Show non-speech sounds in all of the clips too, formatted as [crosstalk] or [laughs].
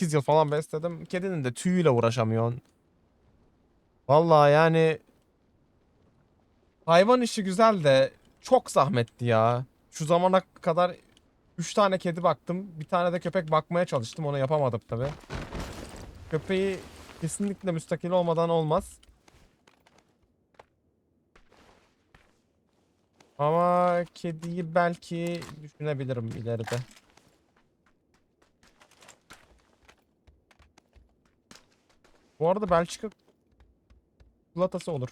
8 yıl falan besledim. Kedinin de tüyüyle uğraşamıyorsun. Vallahi yani hayvan işi güzel de çok zahmetli ya. Şu zamana kadar 3 tane kedi baktım. Bir tane de köpek bakmaya çalıştım. Onu yapamadım tabi. Köpeği kesinlikle müstakil olmadan olmaz. Ama kediyi belki düşünebilirim ileride. Bu arada Belçika çikolatası olur.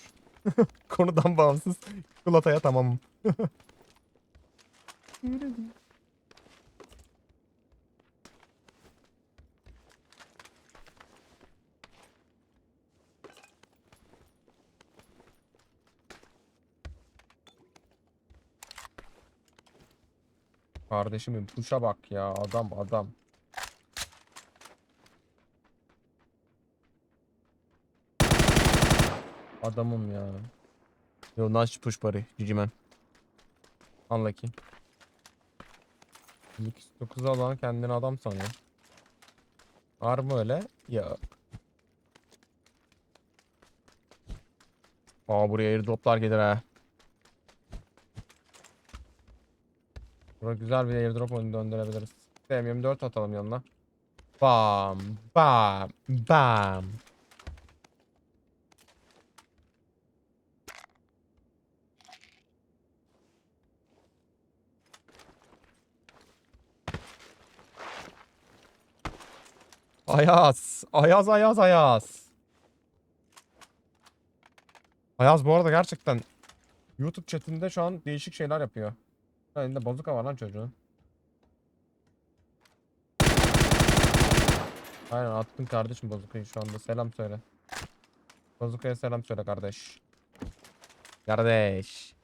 [laughs] Konudan bağımsız çikolataya tamamım. [laughs] Kardeşimin tuşa bak ya adam adam. Adamım ya. Yo nice push buddy. GG man. Unlucky. 9 alan kendini adam sanıyor. Var mı öyle? Ya. Aa buraya airdroplar gelir ha. Burada güzel bir airdrop oyunu döndürebiliriz. M24 atalım yanına. Bam bam bam. Ayaz. Ayaz Ayaz Ayaz. Ayaz bu arada gerçekten YouTube chatinde şu an değişik şeyler yapıyor. Elinde bazuka var lan çocuğun. Aynen attın kardeşim bazukayı şu anda. Selam söyle. Bazukaya selam söyle kardeş. Kardeş.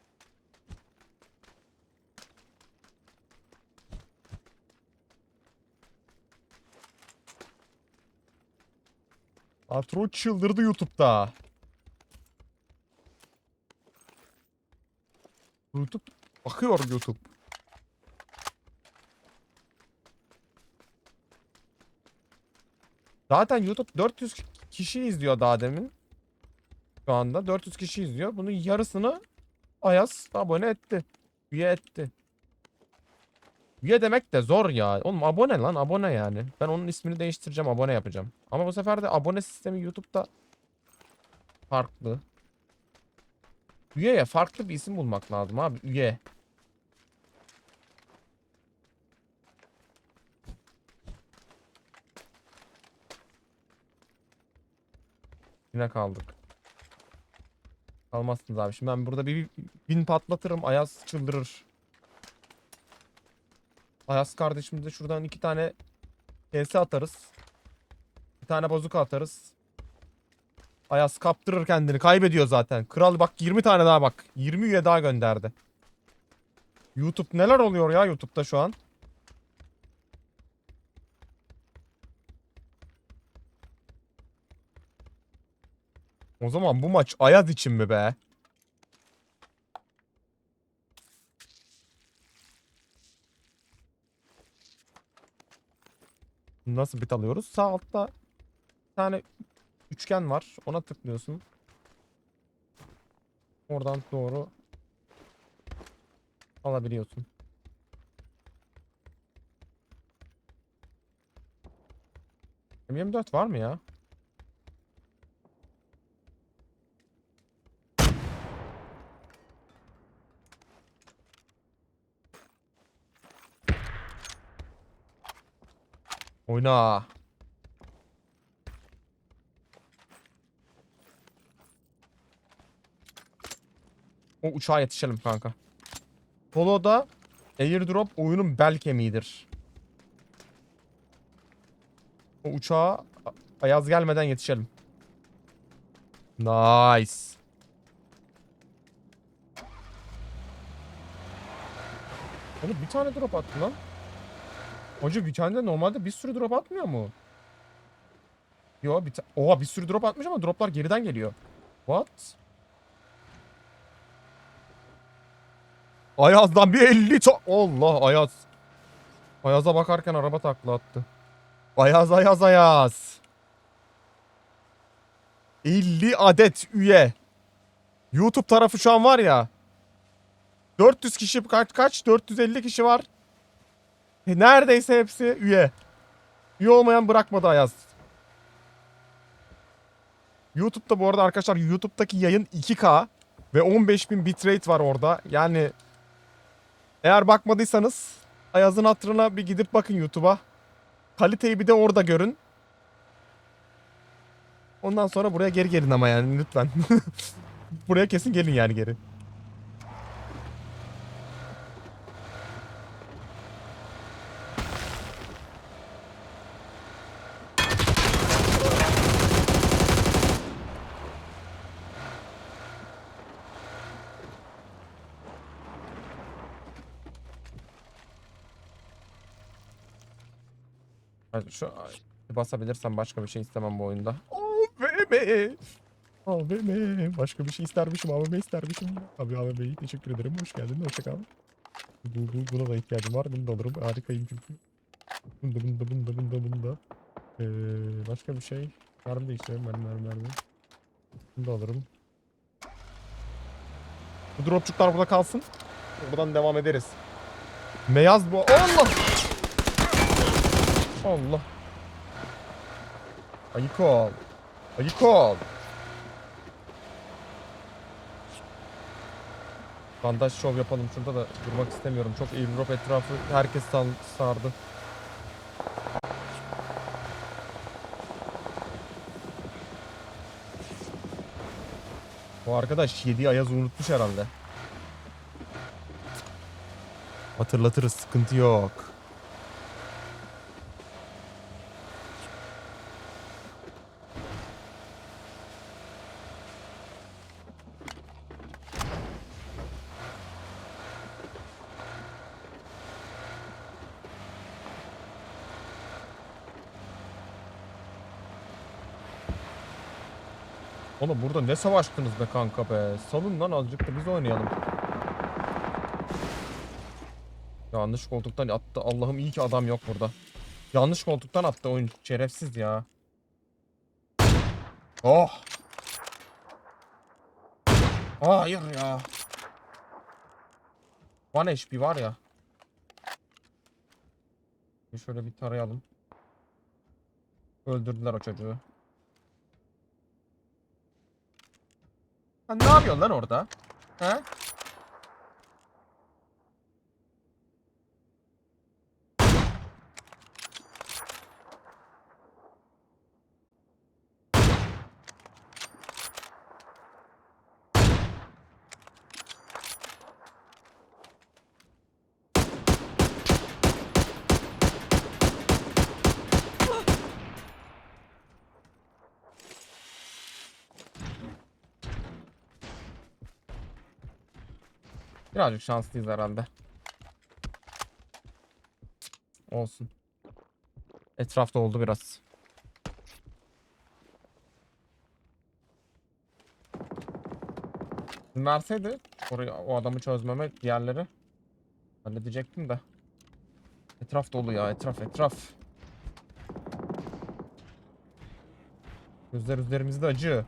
Atro çıldırdı YouTube'da. YouTube bakıyor YouTube. Zaten YouTube 400 kişi izliyor daha demin. Şu anda 400 kişi izliyor. Bunun yarısını Ayaz abone etti. Üye etti. Üye demek de zor ya. Oğlum abone lan abone yani. Ben onun ismini değiştireceğim abone yapacağım. Ama bu sefer de abone sistemi YouTube'da farklı. Üyeye farklı bir isim bulmak lazım abi. Üye. Yine kaldık. Kalmazsınız abi. Şimdi ben burada bir bin patlatırım. Ayaz çıldırır. Ayaz kardeşimize şuradan iki tane PS atarız. Bir tane bozuka atarız. Ayaz kaptırır kendini. Kaybediyor zaten. Kral bak 20 tane daha bak. 20 üye daha gönderdi. YouTube neler oluyor ya YouTube'da şu an? O zaman bu maç Ayaz için mi be? Nasıl bit alıyoruz? Sağ altta bir tane üçgen var. Ona tıklıyorsun. Oradan doğru alabiliyorsun. M24 var mı ya? Oyna. O uçağa yetişelim kanka. Polo'da airdrop oyunun bel kemiğidir. O uçağa ayaz gelmeden yetişelim. Nice. Oğlum bir tane drop attı lan. Hoca bir normalde bir sürü drop atmıyor mu? Yo bir Oha bir sürü drop atmış ama droplar geriden geliyor. What? Ayaz'dan bir 50 to- Allah Ayaz. Ayaz'a bakarken araba takla attı. Ayaz ayaz ayaz. 50 adet üye. YouTube tarafı şu an var ya. 400 kişi kaç kaç? 450 kişi var. E, neredeyse hepsi üye. Üye olmayan bırakmadı Ayaz. YouTube'da bu arada arkadaşlar YouTube'daki yayın 2K ve 15.000 bitrate var orada. Yani eğer bakmadıysanız Ayaz'ın hatırına bir gidip bakın YouTube'a. Kaliteyi bir de orada görün. Ondan sonra buraya geri gelin ama yani lütfen. [laughs] buraya kesin gelin yani geri. Şu basabilirsem başka bir şey istemem bu oyunda. AVM. AVM. Başka bir şey istermişim. AVM istermişim. Abi AVM'yi teşekkür ederim. Hoş geldin. Hoşça kal. Bu, bu, buna da ihtiyacım var. Bunu da alırım. Harikayım çünkü. Bunda bunda bunda bunda bunda. Ee, başka bir şey. Mermi değiştirelim. Mermi mermi mermi. Bunu da alırım. Bu dropçuklar burada kalsın. Buradan devam ederiz. Meyaz bu. Allah! Allah. Ayık ol. Ayık ol. Bandaj şov yapalım şurada da durmak istemiyorum. Çok airdrop etrafı herkes sardı. Bu arkadaş 7 ayazı unutmuş herhalde. Hatırlatırız sıkıntı yok. Oğlum burada ne savaştınız be kanka be. Salın lan azıcık da biz oynayalım. Yanlış koltuktan attı. Allah'ım iyi ki adam yok burada. Yanlış koltuktan attı oyun. Şerefsiz ya. Oh. Hayır ya. One HP var ya. Şöyle bir tarayalım. Öldürdüler o çocuğu. Ne yapıyorsun lan orada? He? Birazcık şanslıyız herhalde. Olsun. Etrafta oldu biraz. Verseydi orayı o adamı çözmeme diğerleri halledecektim de. Etraf dolu ya etraf etraf. Gözler üzerimizde acı.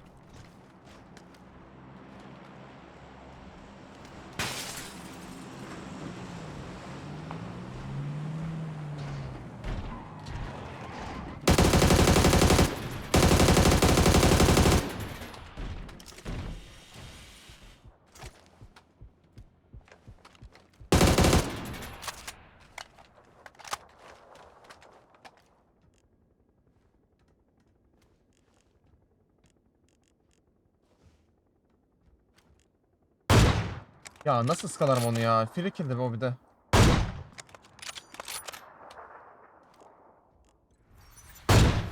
Ya nasıl ıskalarım onu ya? Free kill'di bu bir de.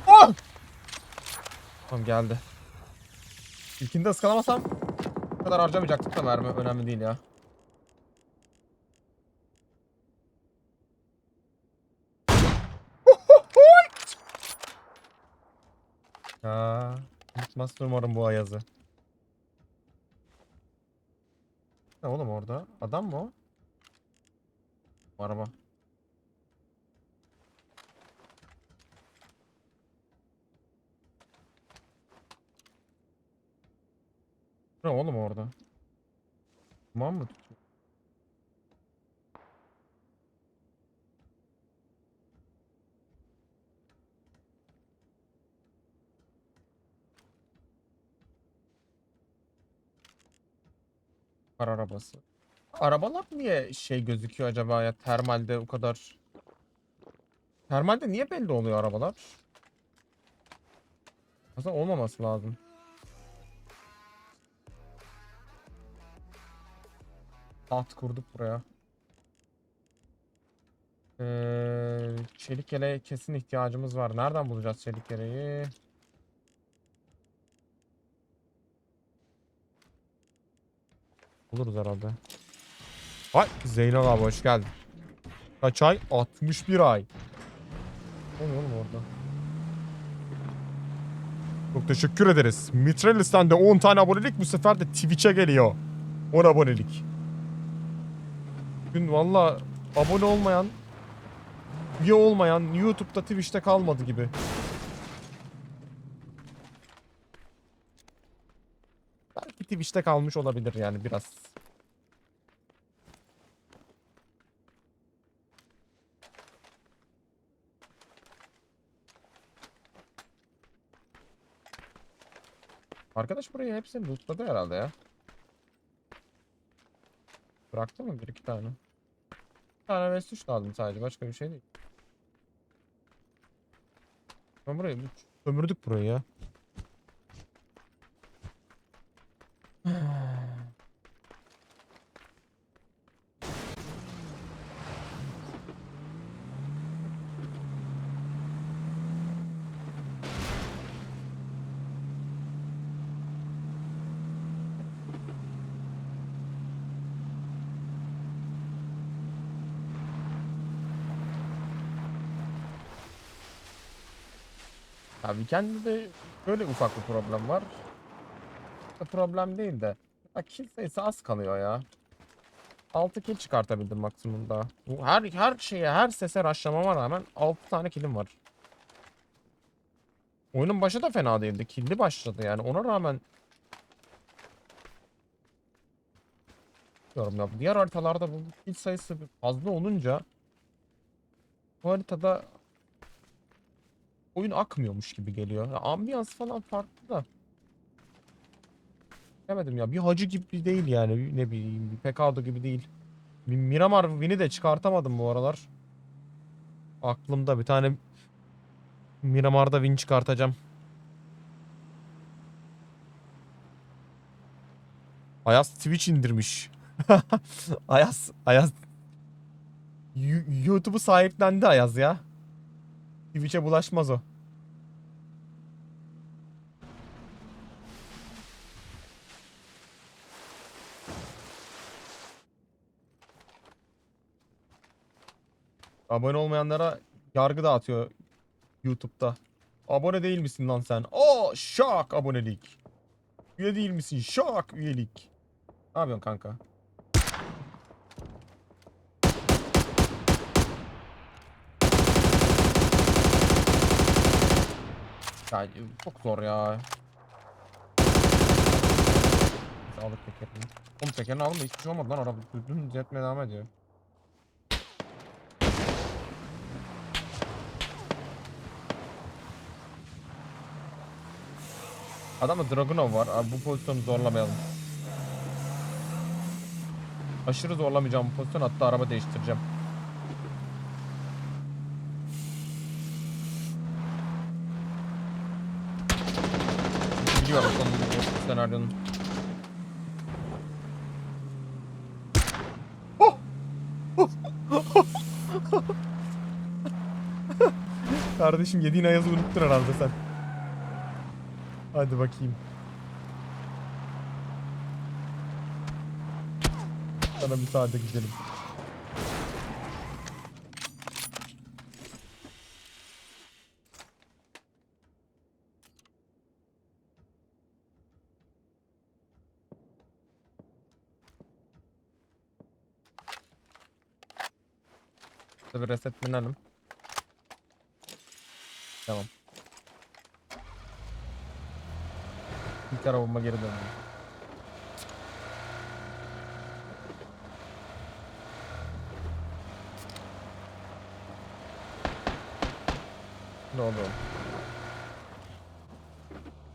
Oh! Tamam geldi. İlkinde ıskalamasam bu kadar harcamayacaktık da mermi. Önemli değil ya. [laughs] Ya, unutmaz umarım bu ayazı. Ne oğlum orada? Adam mı o? Araba. Ne oğlum orada? Tamam mı? Kar arabası. Arabalar niye şey gözüküyor acaba ya termalde o kadar? Termalde niye belli oluyor arabalar? Aslında olmaması lazım. At kurduk buraya. Ee, çelik yeleğe kesin ihtiyacımız var. Nereden bulacağız çelik yeleği? Buluruz herhalde. Ay Zeynel abi hoş geldin. Kaç ay? 61 ay. Ne oğlum orada? Çok teşekkür ederiz. Mitrellis'ten de 10 tane abonelik bu sefer de Twitch'e geliyor. 10 abonelik. Bugün valla abone olmayan, üye olmayan YouTube'da Twitch'te kalmadı gibi. Belki Twitch'te kalmış olabilir yani biraz. Arkadaş burayı hepsini lootladı herhalde ya. Bıraktı mı bir iki tane? Bir tane Vestuş lazım sadece başka bir şey değil. Ben burayı sömürdük burayı ya. Ya Weekend'de de böyle ufak bir problem var. Problem değil de. Ya kill sayısı az kalıyor ya. 6 kill çıkartabildim maksimumda. Bu her her şeye, her sese rushlamama rağmen 6 tane killim var. Oyunun başı da fena değildi. Killi başladı yani. Ona rağmen Bilmiyorum ya. Diğer haritalarda bu kill sayısı fazla olunca bu haritada oyun akmıyormuş gibi geliyor. Ya, ambiyans falan farklı da. Demedim ya bir hacı gibi değil yani ne bileyim bir Pekado gibi değil. Bir Miramar Win'i de çıkartamadım bu aralar. Aklımda bir tane Miramar'da Win çıkartacağım. Ayaz Twitch indirmiş. [laughs] Ayaz, Ayaz. YouTube'u sahiplendi Ayaz ya. Twitch'e bulaşmaz o. Abone olmayanlara yargı dağıtıyor YouTube'da. Abone değil misin lan sen? Oo şak abonelik. Üye değil misin? Şak üyelik. Ne yapıyorsun kanka? Ya çok zor ya. Sağlık tekerini. Oğlum tekerini aldım hiçbir şey olmadı lan araba düzgün yetmeye devam ediyor. Adamda Dragunov var. Abi bu pozisyonu zorlamayalım. Aşırı zorlamayacağım bu pozisyon hatta araba değiştireceğim. Oh! [laughs] Kardeşim yediğin ayazı unuttun herhalde sen. Hadi bakayım. Sana müsaade gidelim. Şurada bir resetlenelim. Tamam. İlk arabama geri dönelim. Ne oldu?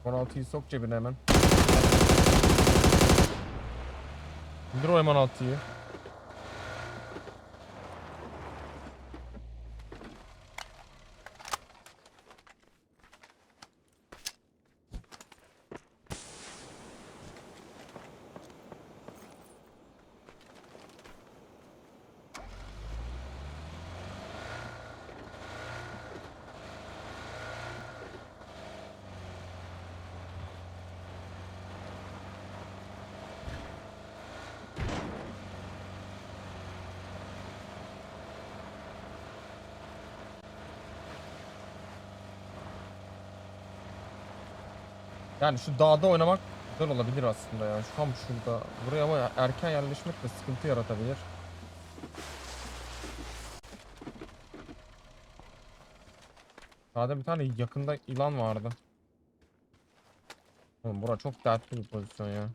16'yı sok cebine hemen. İndir o M16'yı. Yani şu dağda oynamak güzel olabilir aslında ya. Şu tam şurada. Buraya ama erken yerleşmek de sıkıntı yaratabilir. Dağda bir tane yakında ilan vardı. Oğlum bura çok dertli bir pozisyon ya.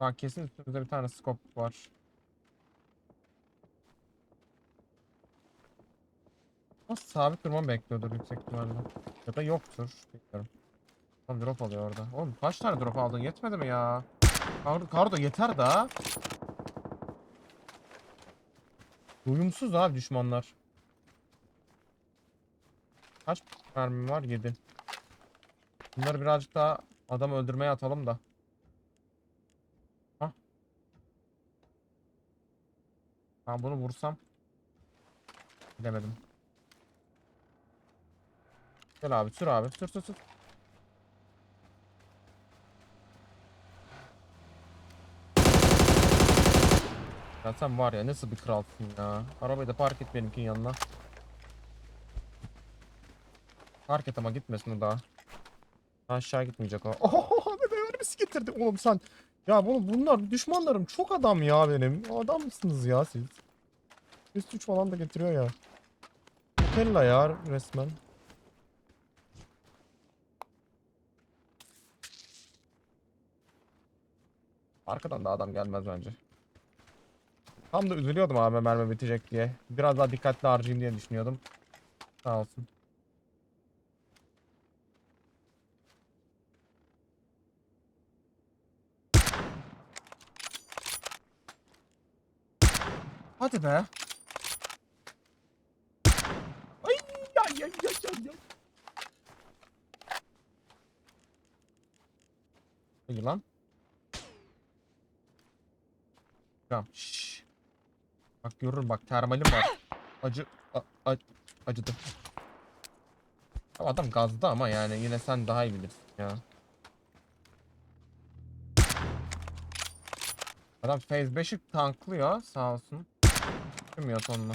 Bak kesin üstümüzde bir tane scope var. Ama sabit durmamı bekliyordur yüksek ihtimalle. Ya da yoktur. Bilmiyorum. Tam drop alıyor orada. Oğlum kaç tane drop aldın? Yetmedi mi ya? Kar Kardo yeter daha. Uyumsuz abi düşmanlar. Kaç mermim var? 7. Bunları birazcık daha adam öldürmeye atalım da. Hah. Ben bunu vursam. Bilemedim. Gel abi sür abi sür sür sür. Ya sen var ya nasıl bir kralsın ya. Arabayı da park et benimkinin yanına. Park et ama gitmesin o daha. Aşağı gitmeyecek o. [laughs] Oho ne mermisi getirdi oğlum sen. Ya oğlum bunlar düşmanlarım çok adam ya benim. Adam mısınız ya siz? Üst üç falan da getiriyor ya. Nutella ya resmen. Arkadan da adam gelmez bence. Tam da üzülüyordum abi mermi bitecek diye. Biraz daha dikkatli harcayayım diye düşünüyordum. Sağ olsun. Hadi be. Ay ya ya ya ya ya. İyi lan. Tamam. Şşş. Bak görürüm bak termalim var. Acı a, a- acıdı. Adam gazda ama yani yine sen daha iyi bilirsin ya. Adam phase 5'i tanklıyor sağ olsun. Bilmiyor tonla.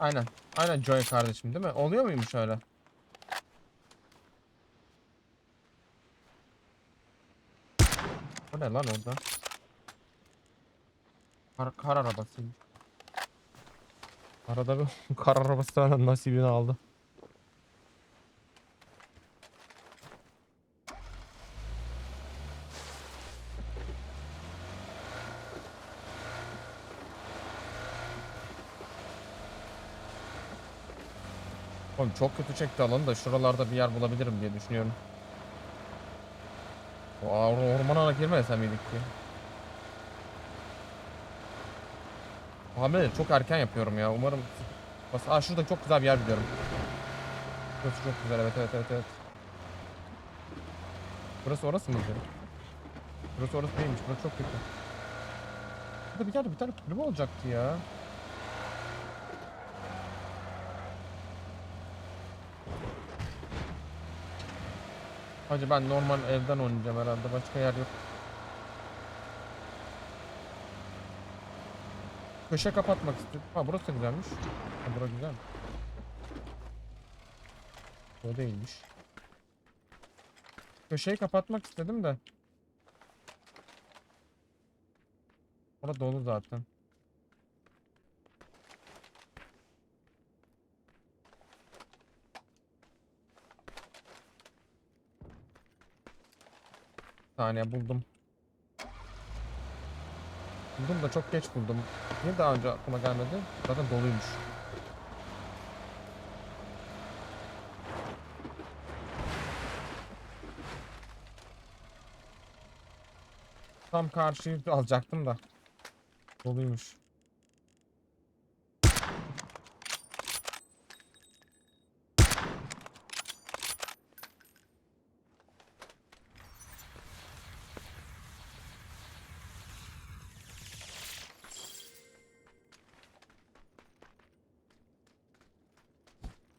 Aynen. Aynen Joy kardeşim değil mi? Oluyor muymuş öyle? Bu ne lan orada? Kar, kar arabası. Arada bir [laughs] kar arabası nasibini aldı. Oğlum çok kötü çekti alanı da şuralarda bir yer bulabilirim diye düşünüyorum. O or- ormana girmesem miydik ki? Hamle çok erken yapıyorum ya. Umarım Aa şurada çok güzel bir yer biliyorum. Burası çok güzel evet evet evet evet. Burası orası mıydı? Burası orası değilmiş. Burası çok kötü. Burada bir yerde bir tane kulübe olacaktı ya. Hacı ben normal evden oynayacağım herhalde. Başka yer yok. Köşe kapatmak istedim. Ha burası güzelmiş. Ha burası güzel. O değilmiş. Köşeyi kapatmak istedim de. Orada dolu zaten. Saniye buldum. Buldum da çok geç buldum. Niye daha önce aklıma gelmedi? Zaten doluymuş. Tam karşıyı alacaktım da. Doluymuş.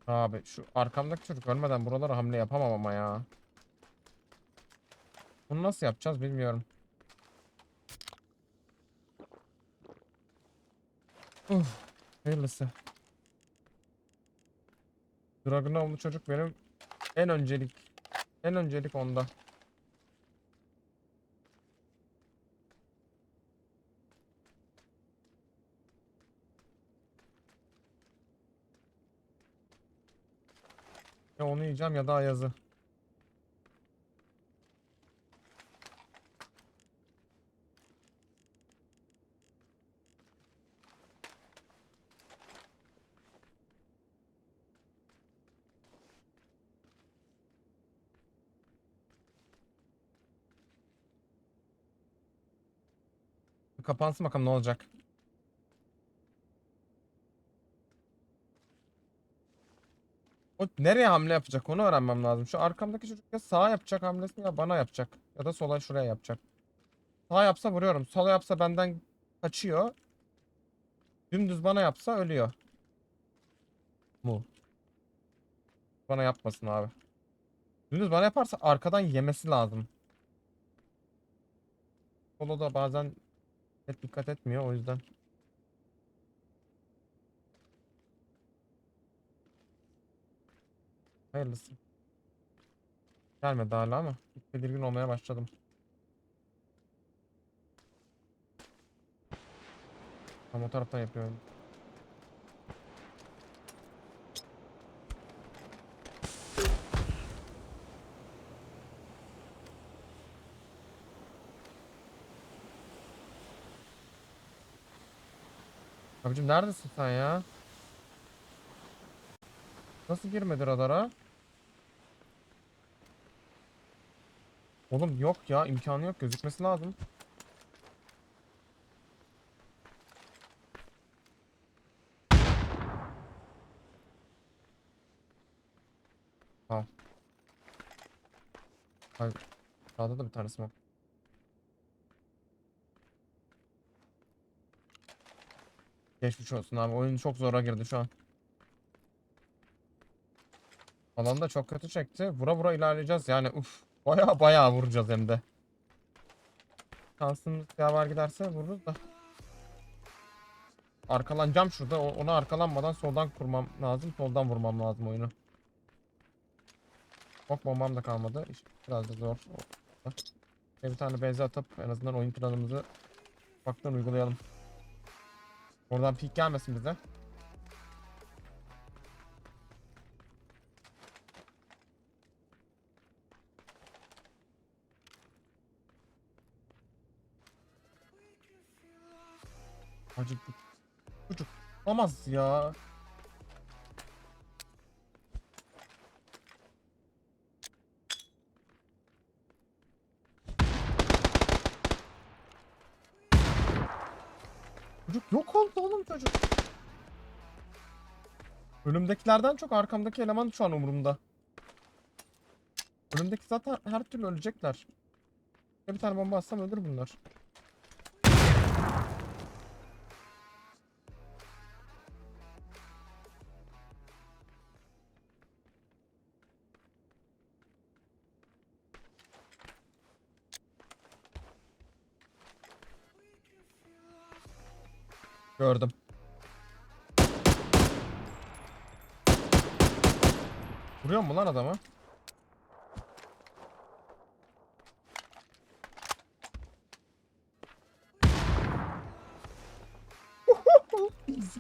Abi şu arkamdaki çocuk ölmeden buralara hamle yapamam ama ya. Bunu nasıl yapacağız bilmiyorum. Uf, hayırlısı. Dragunovlu çocuk benim en öncelik en öncelik onda. Onu yiyeceğim ya da Ayaz'ı. Kapansın bakalım ne olacak. O nereye hamle yapacak onu öğrenmem lazım. Şu arkamdaki çocuk ya sağa yapacak hamlesini ya bana yapacak. Ya da sola şuraya yapacak. Sağa yapsa vuruyorum. Sola yapsa benden kaçıyor. Dümdüz bana yapsa ölüyor. Mu. Bana yapmasın abi. Dümdüz bana yaparsa arkadan yemesi lazım. Solo da bazen pek dikkat etmiyor o yüzden. Hayırlısı. Gelmedi hala ama tedirgin olmaya başladım. Tam o taraftan yapıyorum. Abicim neredesin sen ya? Nasıl girmedi radara? Oğlum yok ya imkanı yok gözükmesi lazım. Tamam. Hayır. Sağda da bir tanesi var. Geçmiş olsun abi. Oyun çok zora girdi şu an. Alan da çok kötü çekti. Vura vura ilerleyeceğiz. Yani uf. Baya baya vuracağız hem de. Şansımız yaver giderse vururuz da. Arkalanacağım şurada. Ona arkalanmadan soldan kurmam lazım. Soldan vurmam lazım oyunu. Ok bombam da kalmadı. Biraz da zor. Bir tane beze atıp en azından oyun planımızı ufaktan uygulayalım. Oradan pik gelmesin bize. Hacı bu çocuk olamaz ya. Çocuk yok oldu oğlum çocuk. Önümdekilerden çok arkamdaki eleman şu an umurumda. Önümdeki zaten her türlü ölecekler. Bir tane bomba atsam ölür bunlar. Gördüm. Vuruyor mu lan adamı?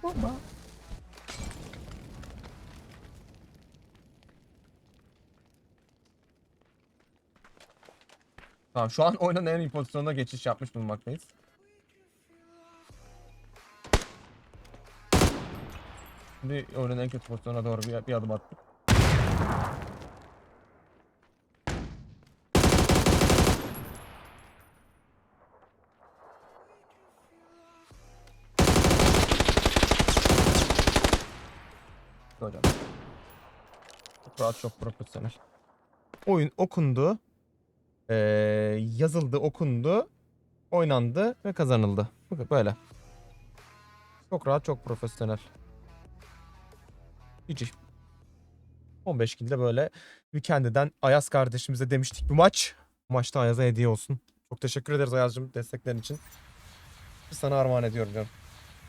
Baba. Tamam şu an oyunun en iyi pozisyonuna geçiş yapmış bulunmaktayız. Şimdi oyunun en kötü pozisyona doğru bir, bir adım attık. Çok rahat çok profesyonel. Oyun okundu. Ee, yazıldı, okundu. Oynandı ve kazanıldı. Böyle. Çok rahat, çok profesyonel. Hiç. 15 kilde böyle bir kendiden Ayaz kardeşimize demiştik bu maç. Bu maçta Ayaz'a hediye olsun. Çok teşekkür ederiz Ayaz'cığım desteklerin için. Sana armağan ediyorum canım.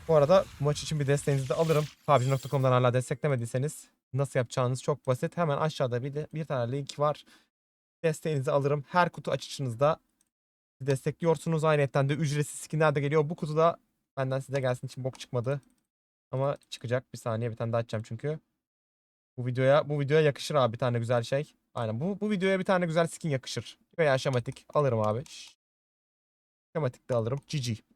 Bu arada maç için bir desteğinizi de alırım. PUBG.com'dan hala desteklemediyseniz nasıl yapacağınız çok basit. Hemen aşağıda bir, de, bir tane link var. Desteğinizi alırım. Her kutu açışınızda destekliyorsunuz. Ayrıca de ücretsiz skinler de geliyor. Bu kutuda benden size gelsin için bok çıkmadı. Ama çıkacak. Bir saniye bir tane daha açacağım çünkü. Bu videoya bu videoya yakışır abi bir tane güzel şey. Aynen bu bu videoya bir tane güzel skin yakışır. Veya şematik alırım abi. Şematik de alırım. GG.